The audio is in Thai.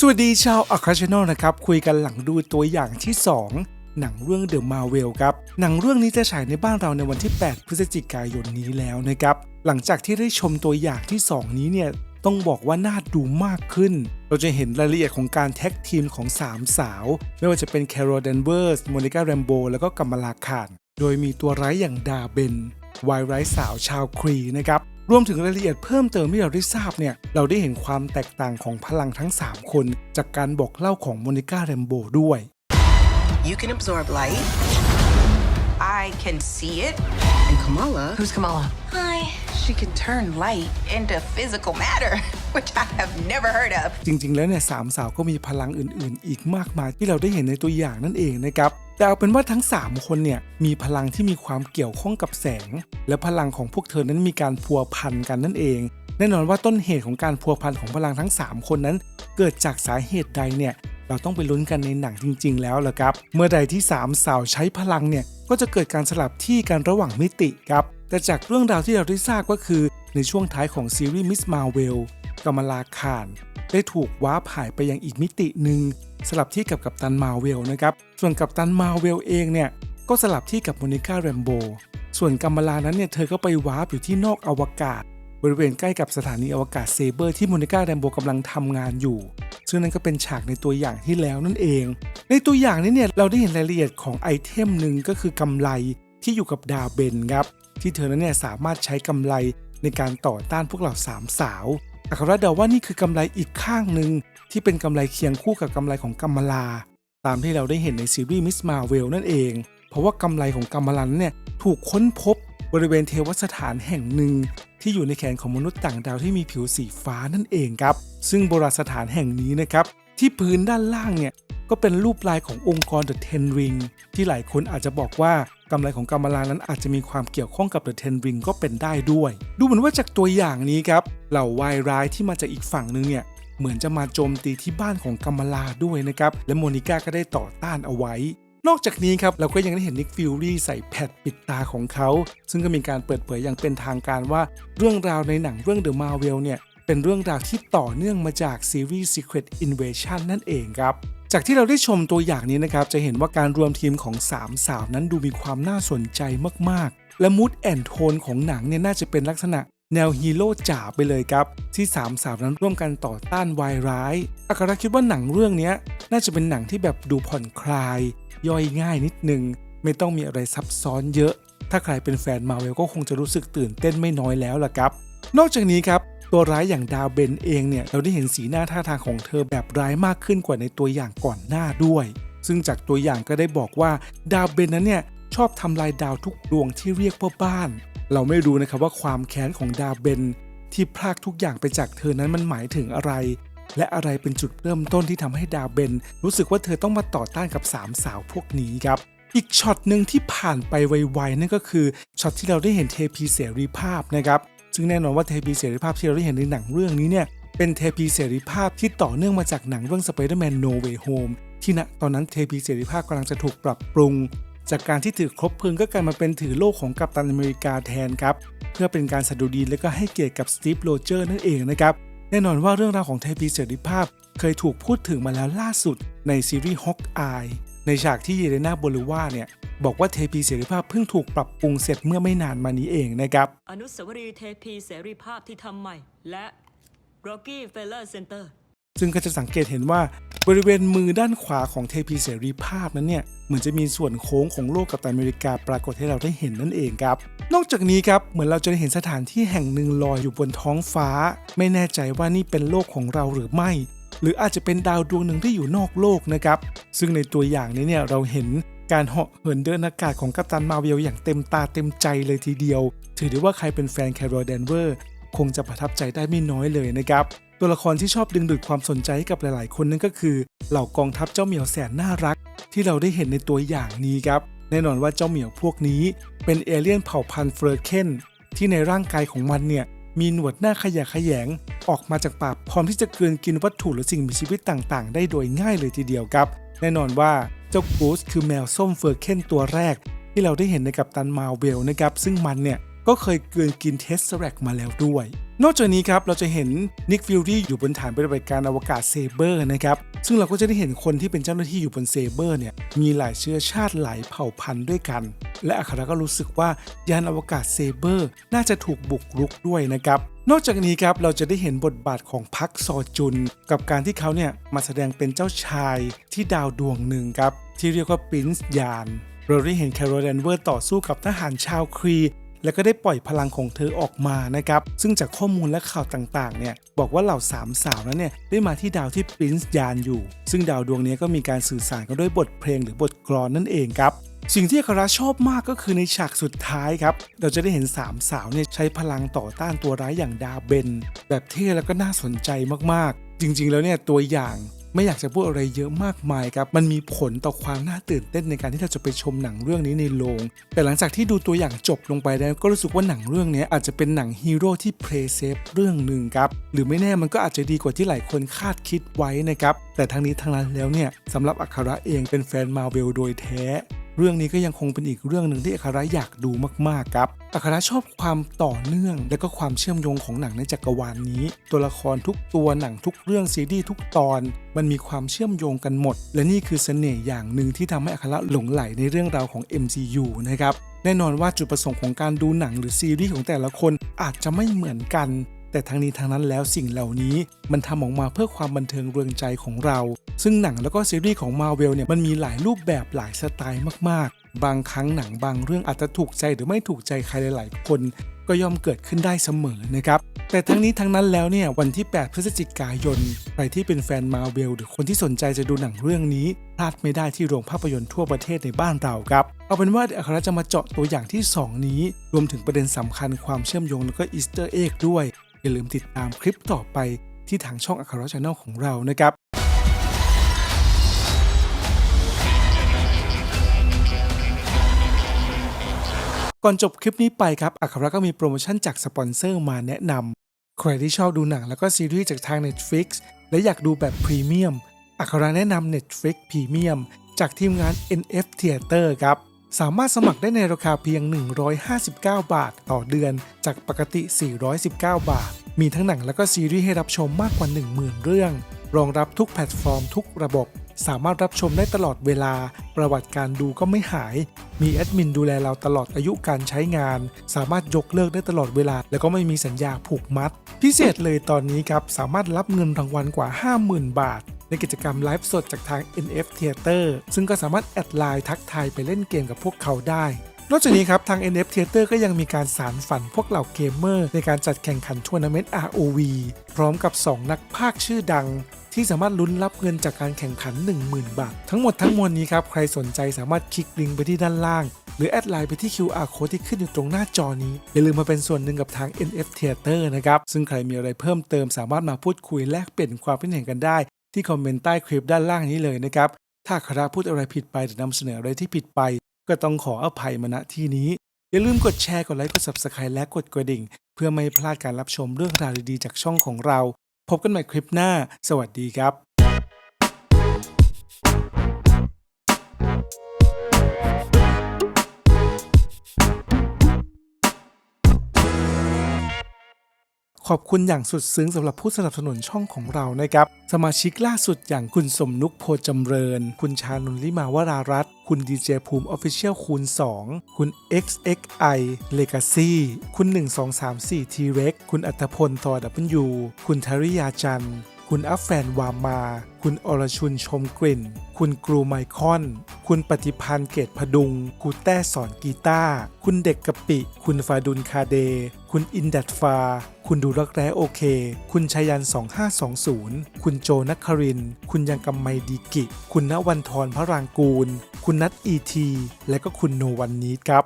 สวัสดีชาวอัคราชแนลนะครับ คุยกันหลังดูตัวอย่างที่ 2 หนังเรื่อง The Marvel ครับ หนังเรื่องนี้จะฉายในบ้านเราในวันที่ 8 พฤศจิกายนนี้แล้วนะครับ หลังจากที่ได้ชมตัวอย่างที่ 2 นี้เนี่ย ต้องบอกว่าน่าดูมากขึ้น เราจะเห็นรายละเอียดของการแท็กทีมของ 3 สาว ไม่ว่าจะเป็นแคโร l เดนเวอร์สโมนิก้าแรมโบแล้วก็กัมมาลาคานโดยมีตัวร้ายอย่างดาเบนวายร้ายสาวชาวครีนะครับ รวมถึงรายละเอียดเพิ่มเติมที่เราได้ทราบเนี่ยเราได้เห็นความแตกต่างของพลังทั้ง 3 คน จากการบอกเล่าของโมนิก้าแรมโบด้วย You can absorb light. I can see it. And Kamala, Who's Kamala? hi, she can turn light into physical matter, which I have never heard of. จริง ๆ แล้วเนี่ยสามสาวก็มีพลังอื่น ๆ อีกมากมายที่เราได้เห็นในตัวอย่างนั่นเองนะครับ แต่เอาเป็นว่าทั้ง 3 คนเนี่ยมีพลังที่มีความเกี่ยวข้องกับแสง และพลังของพวกเธอนั้นมีการพัวพันกันนั่นเอง แน่นอนว่าต้นเหตุของการพัวพันของพลังทั้ง 3 คนนั้น เกิดจากสาเหตุใดเนี่ยเราต้องไปลุ้นกันในหนังจริง ๆ แล้วล่ะครับ เมื่อใดที่ 3 สาวใช้พลังเนี่ยก็จะเกิดการสลับที่กันระหว่างมิติครับ แต่จากเรื่องราวที่เราได้ทราบก็คือ ในช่วงท้ายของซีรีส์มิสมาเวลกามลาคานได้ถูกว้าร์ปหายไปยังอีกมิติหนึ่ง สลับที่กับกัปตันมาเวลนะครับ ส่วนกัปตันมาเวลเองเนี่ยก็สลับที่กับโมนิก้าแรมโบ ส่วนกัมมาลานั้นเนี่ยเธอก็ไปวาร์ปอยู่ที่นอกอวกาศ บริเวณใกล้กับสถานีอวกาศเซเบอร์ที่โมนิก้าแรมโบกำลังทำงานอยู่ ซึ่งนั่นก็เป็นฉากในตัวอย่างที่แล้วนั่นเอง ในตัวอย่างนี้เนี่ยเราได้เห็นรายละเอียดของไอเทมหนึ่งก็คือกำไรที่อยู่กับดาเบนครับที่เธอนั้นเนี่ยสามารถใช้กำไรในการต่อต้านพวกเราสามสาว อัครเดาว่านี่คือกำไรอีกข้างหนึ่งที่เป็นกำไรเคียงคู่กับกำไรของกัมมาลา ตามที่เราได้เห็นในซีรีส์มิสมาเวลนั่นเอง เพราะว่ากำไรของกัมมาลันเนี่ยถูกค้นพบบริเวณเทวสถานแห่งหนึ่ง ที่อยู่ในแขนของมนุษย์ต่างดาวที่มีผิวสีฟ้านั่นเองครับ ซึ่งโบราณสถานแห่งนี้นะครับ ที่พื้นด้านล่างเนี่ยก็เป็นรูปลายขององค์กร The Ten Ring ที่หลายคนอาจจะบอกว่ากำไรของกัมมาลานั้นอาจจะมีความเกี่ยวข้องกับ The Ten Ring ก็เป็นได้ด้วย ดูเหมือนว่าจากตัวอย่างนี้ครับเหล่าวายร้ายที่มาจากอีกฝั่งหนึงเนี่ยเหมือนจะมาโจมตีที่บ้านของกัมมาลาด้วยนะครับและโมนิก้าก็ได้ต่อต้านเอาไว้ นอกจากนี้ครับเราก็ยังได้เห็นนิกฟิลลี่ใส่แพดปิดตาของเขา ซึ่งก็มีการเปิดเผยอย่างเป็นทางการว่าเรื่องราวในหนังเรื่อง The Marvel เนี่ย เป็นเรื่องราวที่ต่อเนื่องมาจากซีรีส์ Secret Invasion นั่นเองครับ จากที่เราได้ชมตัวอย่างนี้นะครับ จะเห็นว่าการรวมทีมของ 3 สาวนั้นดูมีความน่าสนใจมากๆ และมูดแอนโทนของหนังเนี่ยน่าจะเป็นลักษณะแนวฮีโร่จ๋าไปเลยครับ ที่สามสาวนั้นร่วมกันต่อต้านวายร้ายอาคารคิดว่าหนังเรื่องนี้น่าจะเป็นหนังที่แบบดูผ่อนคลาย ย่อยง่ายนิดนึง ไม่ต้องมีอะไรซับซ้อนเยอะ ถ้าใครเป็นแฟนมาเวลก็คงจะรู้สึกตื่นเต้นไม่น้อยแล้วล่ะครับ นอกจากนี้ครับ ตัวร้ายอย่างดาวเบนเองเนี่ยเราได้เห็นสีหน้าท่าทางของเธอแบบร้ายมากขึ้นกว่าในตัวอย่างก่อนหน้าด้วย ซึ่งจากตัวอย่างก็ได้บอกว่าดาวเบนนั้นเนี่ยชอบทำลายดาวทุกดวงที่เรียกว่าบ้าน เราไม่รู้นะครับว่าความแค้นของดาวเบนที่พรากทุกอย่างไปจากเธอนั้นมันหมายถึงอะไร และอะไรเป็นจุดเริ่มต้นที่ทำให้ดาวเบน รู้สึกว่าเธอต้องมาต่อต้านกับสามสาวพวกนี้ครับอีกช็อตหนึ่งที่ผ่านไปไวๆนั่นก็คือช็อตที่เราได้เห็นเทพีเสรีภาพนะครับ ซึ่งแน่นอนว่าเทพีเสรีภาพที่เราได้เห็นในหนังเรื่องนี้เนี่ยเป็นเทพีเสรีภาพที่ต่อเนื่องมาจากหนังเรื่อง Spider-Man No Way Home ที่ณตอนนั้นเทพีเสรีภาพกำลังจะถูกปรับปรุง จากการที่ถือครบเพลิงก็กลายมาเป็นถือโลกของกัปตันอเมริกาแทนครับ เพื่อเป็นการสะดุดีและก็ให้เกียรติกับสตีฟโรเจอร์นั่นเองนะครับ แน่นอนว่าเรื่องราวของเทพีเสรีภาพเคยถูกพูดถึงมาแล้วล่าสุดในซีรีส์ฮอกอายในฉากที่เยเลนาโบลูวาเนี่ย บอกว่าเทพีเสรีภาพเพิ่งถูกปรับปรุงเสร็จเมื่อไม่นานมานี้เองนะครับ อนุสาวรีย์เทพีเสรีภาพที่ทำใหม่ และ Rocky Feller Center ซึ่งก็จะสังเกตเห็นว่าบริเวณมือด้านขวาของเทพีเสรีภาพนั้นเนี่ยเหมือนจะมีส่วนโค้งของโลกกับตันอเมริกาปรากฏให้เราได้เห็นนั่นเองครับ นอกจากนี้ครับเหมือนเราจะได้เห็นสถานที่แห่งหนึ่งลอยอยู่บนท้องฟ้า ไม่แน่ใจว่านี่เป็นโลกของเราหรือไม่ หรืออาจจะเป็นดาวดวงหนึ่งที่อยู่นอกโลกนะครับซึ่งในตัวอย่างนี้เนี่ยเราเห็น การเหาะเหินเดินอากาศของกัปตันมาเวลอย่างเต็มตาเต็มใจเลยทีเดียว ถือได้ว่าใครเป็นแฟนแคโรลแดนเวอร์คงจะประทับใจได้ไม่น้อยเลยนะครับ ตัวละครที่ชอบดึงดูดความสนใจให้กับหลายๆ คนนั่นก็คือ เหล่ากองทัพเจ้าเหมียวแสนน่ารัก ที่เราได้เห็นในตัวอย่างนี้ครับแน่นอนว่าเจ้าเหมียวพวกนี้ เป็นเอเลี่ยนเผ่าพันธุ์เฟอร์เคนที่ในร่างกายของมันเนี่ยมีหนวดหน้าขยะขยง ออกมาจากปากพร้อมที่จะกลืนกินวัตถุหรือสิ่งมีชีวิตต่างๆ ได้โดยง่ายเลยทีเดียวครับ แน่นอนว่า เจ้ากูสคือแมวส้มเฟอร์เคนตัวแรก ที่เราได้เห็นในกัปตันมาเวลนะครับซึ่งมันเนี่ย ก็เคยเกินกินเทสแรกมาแล้วด้วย นอกจากนี้ครับเราจะเห็นนิกฟิลลี่อยู่บนฐานปฏิบัติการอวกาศเซเบอร์นะครับซึ่งเราก็จะได้เห็นคนที่เป็นเจ้าหน้าที่อยู่บนเซเบอร์เนี่ยมีหลายเชื้อชาติหลายเผ่าพันธุ์ด้วยกัน และอัคราก็รู้สึกว่ายานอวกาศเซเบอร์น่าจะถูกบุกรุกด้วยนะครับนอกจากนี้ครับเราจะได้เห็นบทบาทของพักซอจุน กับการที่เขาเนี่ยมาแสดงเป็นเจ้าชายที่ดาวดวงหนึ่งครับที่เรียกว่าปรินซ์ยานเราได้เห็นแคโรลแดนเวอร์ต่อสู้กับทหารชาวครี แล้วก็ได้ปล่อยพลังของเธอออกมานะครับ ซึ่งจากข้อมูลและข่าวต่างๆ เนี่ย บอกว่าเหล่าสามสาวนั้นเนี่ย ได้มาที่ดาวที่ปรินซ์ยานอยู่ ซึ่งดาวดวงนี้ก็มีการสื่อสารกันด้วยบทเพลงหรือบทกลอนนั่นเองครับสิ่งที่อัคราชอบมากก็คือในฉากสุดท้ายครับ เราจะได้เห็นสามสาวเนี่ยใช้พลังต่อต้านตัวร้ายอย่างดาเบน แบบเท่แล้วก็น่าสนใจมากๆ จริงๆแล้วเนี่ยตัวอย่าง ไม่อยากจะพูดอะไรเยอะมากมายครับ มันมีผลต่อความน่าตื่นเต้นในการที่เราจะไปชมหนังเรื่องนี้ในโรง แต่หลังจากที่ดูตัวอย่างจบลงไปแล้วก็รู้สึกว่าหนังเรื่องนี้อาจจะเป็นหนังฮีโร่ที่เพลย์เซฟเรื่องหนึ่งครับ หรือไม่แน่มันก็อาจจะดีกว่าที่หลายคนคาดคิดไว้นะครับ แต่ทั้งนี้ทั้งนั้นแล้วเนี่ยสำหรับอัคราเองเป็นแฟนมาเวลโดยแท้ เรื่องนี้ก็ยังคงเป็นอีกเรื่องหนึ่งที่อัคราอยากดูมากๆครับอัคราชอบความต่อเนื่อง และก็ความเชื่อมโยงของหนังในจักรวาลนนี้ ตัวละครทุกตัวหนังทุกเรื่องซีรีส์ทุกตอน มันมีความเชื่อมโยงกันหมด และนี่คือเสน่ห์อย่างหนึ่งที่ทำให้อัคราหลงไหลในเรื่องราวของ MCU นะครับแน่นอนว่าจุดประสงค์ของการดูหนังหรือซีรีส์ของแต่ละคนอาจจะไม่เหมือนกัน แต่ทั้งนี้ทั้งนั้นแล้วสิ่งเหล่านี้มันทำออกมาเพื่อความบันเทิงเริงใจของเรา ซึ่งหนังแล้วก็ซีรีส์ของมาเวลเนี่ยมันมีหลายรูปแบบหลายสไตล์มากๆ บางครั้งหนังบางเรื่องอาจจะถูกใจหรือไม่ถูกใจใครหลายๆ คน ก็ย่อมเกิดขึ้นได้เสมอนะครับแต่ทั้งนี้ทั้งนั้นแล้วเนี่ยวันที่ 8 พฤศจิกายนใครที่เป็นแฟนมาเวลหรือคนที่สนใจจะดูหนังเรื่องนี้พลาดไม่ได้ที่โรงภาพยนตร์ทั่วประเทศในบ้านเราครับ เอาเป็นว่าเดี๋ยวอัครจะมาเจาะตัวอย่างที่ 2 นี้ รวมถึงประเด็นสำคัญความเชื่อมโยงแล้วก็อีสเตอร์เอ็กด้วย อย่าลืมติดตามคลิปต่อไปที่ทางช่องอัครชาแนลของเรานะครับก่อนจบคลิปนี้ไปครับ อัคราก็มีโปรโมชั่นจากสปอนเซอร์มาแนะนำ ใครที่ชอบดูหนังแล้วก็ซีรีส์จากทาง Netflix และอยากดูแบบพรีเมียม อัคราแนะนำ Netflix Premium จากทีมงาน NF Theater ครับ สามารถสมัครได้ในราคาเพียง 159 บาท ต่อเดือน จากปกติ 419 บาท มีทั้งหนังแล้วก็ซีรีส์ให้รับชมมากกว่า 10,000 เรื่อง รองรับทุกแพลตฟอร์มทุกระบบ สามารถรับชมได้ตลอดเวลา ประวัติการดูก็ไม่หาย มีแอดมินดูแลเราตลอดอายุการใช้งาน สามารถยกเลิกได้ตลอดเวลา แล้วก็ไม่มีสัญญาผูกมัด พิเศษเลยตอนนี้ครับ สามารถรับเงินรางวัลกว่า 50,000 บาท ในกิจกรรมไลฟ์สดจากทาง NF Theater ซึ่งก็สามารถแอดไลน์ทักทายไปเล่นเกมกับพวกเขาได้ นอกจากนี้ครับ ทาง NF Theater ก็ยังมีการสารฝันพวกเหล่าเกมเมอร์ ในการจัดแข่งขันทัวร์นาเมนต์ ROV พร้อมกับ 2 นักพากชื่อดังที่สามารถลุ้นรับเงินจากการแข่งขัน 10,000 บาท ทั้งหมดทั้งมวลนี้ครับ ใครสนใจสามารถคลิกลิงก์ไปที่ด้านล่าง หรือแอดไลน์ไปที่ QR code ที่ขึ้นอยู่ตรงหน้าจอนี้ อย่าลืมมาเป็นส่วนหนึ่งกับทาง NF Theater นะครับ ซึ่งใครมีอะไรเพิ่มเติมสามารถมาพูดคุยแลกเปลี่ยนความคิดเห็นกันได้ ที่คอมเมนต์ใต้คลิปด้านล่างนี้เลยนะครับ ถ้าคราพูดอะไรผิดไปหรือนำเสนออะไรที่ผิดไป ก็ต้องขออภัยมาณที่นี้ อย่าลืมกดแชร์ กดไลค์ กด Subscribe และกดกระดิ่ง เพื่อไม่พลาดการรับชมเรื่องราวดีๆจากช่องของเรา พบกันใหม่คลิปหน้า สวัสดีครับ ขอบคุณอย่างสุดซึ้งสำหรับผู้สนับสนุนช่องของเรานะครับ สมาชิกล่าสุดอย่างคุณสมนุกโพจำเริญ คุณชานุลิมาวรารัตคุณดีเจภูมิออฟฟิเชียลคูณ 2 คุณ XXI Legacy คุณ 1234 T-Rex คุณอัตพลทอดับยูคุณธริยาจันทร์ คุณอัฟแฟนวามา คุณอรชุนชมกลิ่น คุณกรูไมคอน คุณปฏิพันธ์เกตพดุงกูแต้สอนกีตาร์คุณเด็กกะปิ คุณฟาดุลคาเด คุณอินดัดฟา คุณดูรักแร้โอเค คุณชยัน 2520 คุณโจนักคริน คุณยังกำไมดีกิ คุณณวันทรพระรางกูล คุณนัทอีที และก็คุณโนวันนี้ครับ